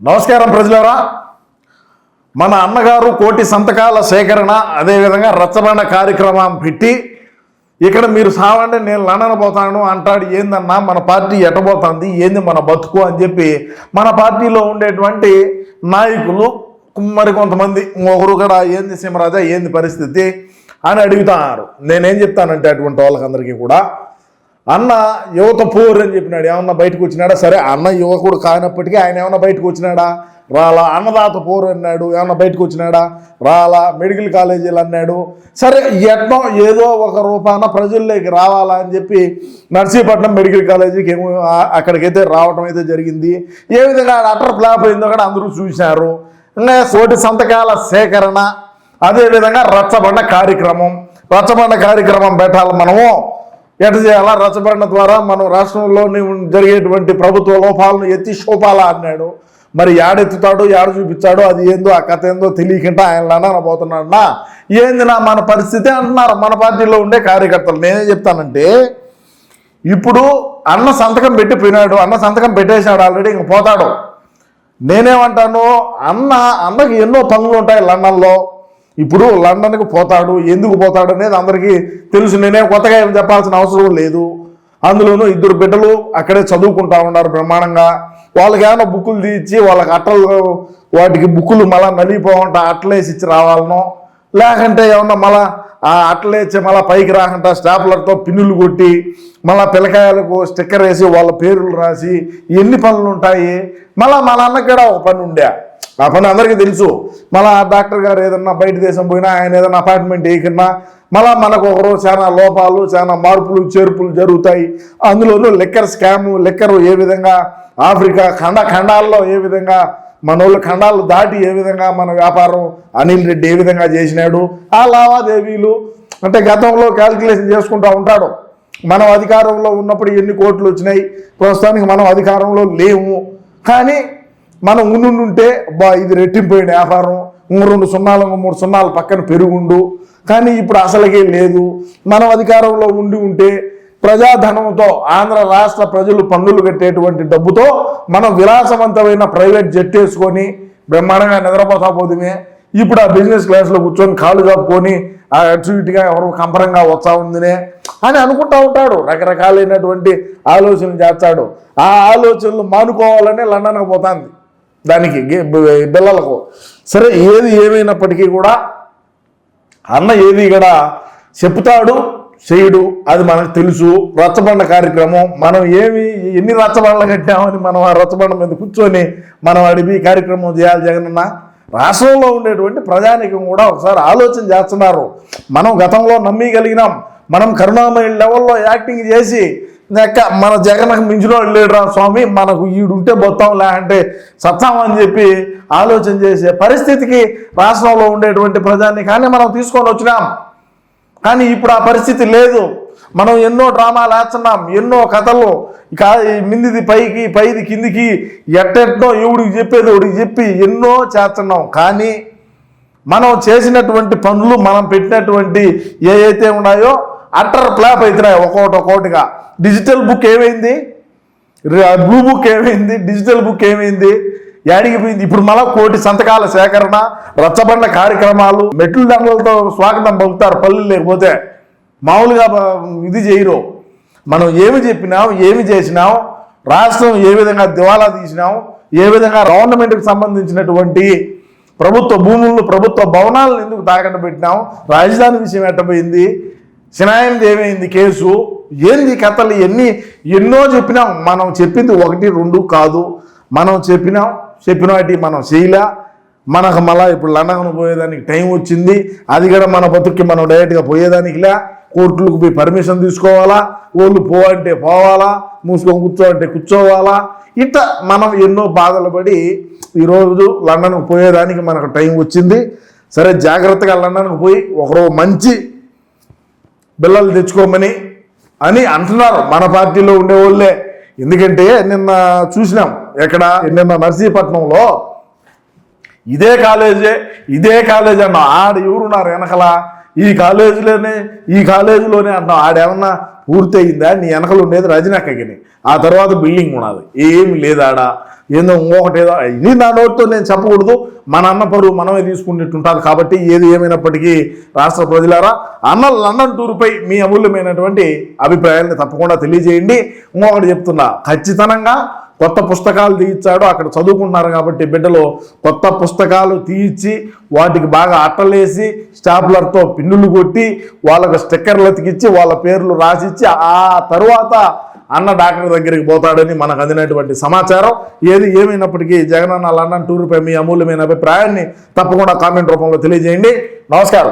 నమస్కారం ప్రజలరా. మన అన్నగారు కోటి సంతకాల సేకరణ అదేవిధంగా రచ్చబండ కార్యక్రమం పెట్టి ఇక్కడ మీరు సావండి నేను లండన్ పోతాను అంటాడు ఏందన్నా మన పార్టీ ఎటబోతుంది ఏంది మన బతుకు? అని చెప్పి మన పార్టీలో ఉండేటువంటి నాయకులు మరి కొంతమంది ఒకరు కూడా ఏంది సింహరాజా ఏంది పరిస్థితి? అని అడుగుతున్నారు నేనేం చెప్తానంటే అటువంటి వాళ్ళకందరికీ కూడా అన్న యువత పోరు అని చెప్పినాడు. ఏమన్నా బయటకు వచ్చినాడా? సరే అన్న యువకుడు కానప్పటికీ ఆయన ఏమన్నా బయటకు వచ్చినాడా? రాలా అన్నదాత పోరు అన్నాడు. ఏమన్నా బయటకు వచ్చినాడా? రాలా మెడికల్ కాలేజీలు అన్నాడు. సరే ఎట్నో ఏదో ఒక రూపాన ప్రజల్లోకి రావాలా అని చెప్పి నర్సీపట్నం మెడికల్ కాలేజీకి ఏమో అక్కడికైతే రావటం అయితే జరిగింది. ఏ విధంగా అటర్ ఫ్లాప్ అయిందో కూడా అందరూ చూశారు ఇంకా కోటి సంతకాల సేకరణ అదేవిధంగా రచ్చబండ కార్యక్రమం. రచ్చబండ కార్యక్రమం పెట్టాలి మనము. ఎట చేయాలా? రచ్చబండ ద్వారా మనం రాష్ట్రంలోని జరిగేటువంటి ప్రభుత్వ లోపాలను ఎత్తి శోపాలా అన్నాడు. మరి యాడెత్తుతాడు? యాడ చూపించాడో? అది ఏందో ఆ కథ ఏందో తెలియకుండా ఆయన అనబోతున్నాడన్నా ఏంది నా మన పరిస్థితి అంటున్నారు. మన పార్టీలో ఉండే కార్యకర్తలు. నేనేం చెప్తానంటే ఇప్పుడు అన్న సంతకం పెట్టి పోయినాడు అన్న సంతకం పెట్టేశాడు ఆల్రెడీ ఇంక పోతాడు. నేనేమంటాను? అన్న అన్నకి ఎన్నో పనులు ఉంటాయి లండన్లో. ఇప్పుడు లండన్కి పోతాడు ఎందుకు పోతాడు అనేది అందరికీ తెలుసు. నేనే కొత్తగా ఏం చెప్పాల్సిన అవసరం లేదు. అందులోనూ ఇద్దరు బిడ్డలు అక్కడే చదువుకుంటా ఉన్నారు బ్రహ్మాండంగా. వాళ్ళకి ఏమైనా బుక్కులు తీయించి వాళ్ళకి అట్టలు వాటికి బుక్కులు మళ్ళీ నలిగిపోవంట అట్లేసి ఇచ్చి రావాలనో. లేకంటే ఏమన్నా మళ్ళా ఆ మళ్ళీ పైకి రాకుండా స్టాప్లర్తో పిన్నులు కొట్టి మళ్ళా పిల్లకాయలకు స్టిక్కర్ వేసి వాళ్ళ పేర్లు రాసి ఎన్ని పనులు ఉంటాయి? మళ్ళీ మా నాన్నకి కూడా ఒక పని ఉండే. ఆ పని అందరికీ తెలుసు. మళ్ళా ఆ డాక్టర్ గారు ఏదన్నా బయట దేశం పోయినా ఆయన ఏదైనా అపార్ట్మెంట్ వేయకున్నా మళ్ళీ మనకు ఒకరోజు చాలా లోపాలు చాలా మార్పులు చేర్పులు జరుగుతాయి. అందులోనూ లెక్కర్ స్కాము లెక్కరు ఏ విధంగా ఆఫ్రికా ఖండ ఖండాల్లో ఏ విధంగా మనోళ్ళ ఖండాలు దాటి ఏ విధంగా మన వ్యాపారం అనిల్ రెడ్డి ఏ విధంగా చేసినాడు ఆ లావాదేవీలు అంటే గతంలో క్యాల్కులేషన్ చేసుకుంటూ ఉంటాడు. మనం అధికారంలో ఉన్నప్పుడు ఎన్ని కోట్లు వచ్చినాయి ప్రస్తుతానికి మనం అధికారంలో లేము. కానీ మనం ఉండుంటే బా ఇది రెట్టింపోయిన వ్యాపారం. రెండు సున్నాలు మూడు సున్నాలు పక్కన పెరుగుండు. కానీ ఇప్పుడు అసలుకే లేదు. మనం అధికారంలో ఉండి ఉంటే ప్రజాధనంతో ఆంధ్ర రాష్ట్ర ప్రజలు పన్నులు కట్టేటువంటి డబ్బుతో మనం విలాసవంతమైన ప్రైవేట్ జెట్ వేసుకొని బ్రహ్మాండంగా నిద్రపోతా పోదుమే ఇప్పుడు ఆ బిజినెస్ క్లాస్లో కూర్చొని కాళ్ళు కాపుకొని ఆ అటు ఇటుగా ఎవరు కంపరంగా వస్తా ఉందినే అని అనుకుంటా ఉంటాడు. రకరకాలైనటువంటి ఆలోచనలు చేస్తాడు. ఆ ఆలోచనలు మానుకోవాలనే లండన్కి పోతుంది. దానికి పిల్లలకు సరే ఏది ఏమైనప్పటికీ కూడా అన్న ఏది కూడా చెప్తాడు? చేయడు అది మనకు తెలుసు. రచ్చబండ కార్యక్రమం మనం ఏమి ఎన్ని రచ్చబండలు కట్టామని మనం ఆ రచ్చబండ మీద కూర్చొని మనం అడిగి కార్యక్రమం చేయాలి జగనన్న. రాష్ట్రంలో ఉండేటువంటి ప్రజానికం కూడా ఒకసారి ఆలోచన చేస్తున్నారు. మనం గతంలో నమ్మగలిగినాం. మనం కరుణామయ లెవెల్లో యాక్టింగ్ చేసి నెక్క మన జగన్కు మించిన వాళ్ళు లేడురా స్వామి మనకు ఈడుంటే బొత్తాం లేకంటే సత్తాం అని చెప్పి ఆలోచన చేసే పరిస్థితికి రాష్ట్రంలో ఉండేటువంటి ప్రజాన్ని కానీ మనం తీసుకొని వచ్చినాం. కానీ ఇప్పుడు ఆ పరిస్థితి లేదు. మనం ఎన్నో డ్రామాలు వేస్తున్నాం ఎన్నో కథలు. ఇక మిందిది పైకి పైది కిందికి ఎట్టెట్నో ఎవడికి చెప్పేది ఒకడికి చెప్పి ఎన్నో చేస్తున్నాం. కానీ మనం చేసినటువంటి పనులు మనం పెట్టినటువంటి ఏవైతే ఉన్నాయో అట్టర్ ప్లాప్ అవుతున్నాయి ఒక్కొక్కటి ఒక్కొక్కటిగా డిజిటల్ బుక్ ఏమైంది? బ్లూ బుక్ ఏమైంది? డిజిటల్ బుక్ ఏమైంది? యాడికి పోయింది? ఇప్పుడు మళ్ళా కోటి సంతకాల సేకరణ రచ్చబండ కార్యక్రమాలు మెట్లు దండలతో స్వాగతం పలుకుతారు పల్లెలు లేకపోతే. మామూలుగా ఇది చేయరు. మనం ఏమి చెప్పినాం ఏమి చేసినాం రాష్ట్రం ఏ విధంగా దివాలా తీసినాం ఏ విధంగా గవర్నమెంట్కి సంబంధించినటువంటి ప్రభుత్వ భూములను ప్రభుత్వ భవనాలను ఎందుకు తాకట్టు పెట్టినాం రాజధాని విషయం ఎట్టపోయింది సినాయంది ఏమైంది కేసు ఏంది కథలు ఎన్ని ఎన్నో చెప్పినాం. మనం చెప్పింది ఒకటి రెండు కాదు. మనం చెప్పినాం చెప్పిన వాటి మనం చేయలే మనకు మళ్ళా ఇప్పుడు లండన్ పోయేదానికి టైం వచ్చింది అది కూడా మన బతుక్కి మనం డైరెక్ట్గా పోయేదానికిలే కోర్టులకు పోయి పర్మిషన్ తీసుకోవాలా వాళ్ళు పో అంటే పోవాలా మూసుకొని కూర్చోవంటే కూర్చోవాలా ఇట్లా మనం ఎన్నో బాధలు పడి ఈరోజు లండన్కు పోయేదానికి మనకు టైం వచ్చింది. సరే జాగ్రత్తగా లండన్కు పోయి ఒకరో మంచి బిల్లలు తెచ్చుకోమని అని అంటున్నారు మన పార్టీలో ఉండేవాళ్ళే ఎందుకంటే నిన్న చూసినాం ఎక్కడ? నిన్న నర్సీపట్నంలో. ఇదే కాలేజే ఇదే కాలేజ్ అన్నాం ఆడ ఎవరున్నారు వెనకల? ఈ కాలేజీలోనే ఈ కాలేజీలోనే అన్నాం ఆడేమన్నా పూర్తయిందా? నీ వెనకలు ఉండేది రజనక్కకి. ఆ తర్వాత బిల్డింగ్ ఉన్నది. ఏమి లేదాడా ఏందో ఇంకొకటి ఏదో ఇది నా నోటితో నేను చెప్పకూడదు. మన అన్న పరువు మనమే తీసుకున్నట్టుంటారు కాబట్టి ఏది ఏమైనప్పటికీ రాష్ట్ర ప్రజలారా అన్న లండన్ టూర్పై మీ అమూల్యమైనటువంటి అభిప్రాయాన్ని తప్పకుండా తెలియజేయండి. ఇంకొకటి చెప్తున్నా ఖచ్చితంగా కొత్త పుస్తకాలు తీయించాడు అక్కడ చదువుకుంటున్నారు కాబట్టి బిడ్డలు కొత్త పుస్తకాలు తీయించి వాటికి బాగా అట్టలేసి స్టాప్లర్తో పిన్నులు కొట్టి వాళ్ళకు స్టిక్కర్లు అతికిచ్చి వాళ్ళ పేర్లు రాసిచ్చి ఆ తరువాత అన్న డాక్టర్ దగ్గరికి పోతాడని మనకు అందినటువంటి సమాచారం. ఏది ఏమైనప్పటికీ జగనన్న లండన్ టూర్పై మీ అమూల్యమైన అభిప్రాయాన్ని తప్పకుండా కామెంట్ రూపంలో తెలియజేయండి. నమస్కారం.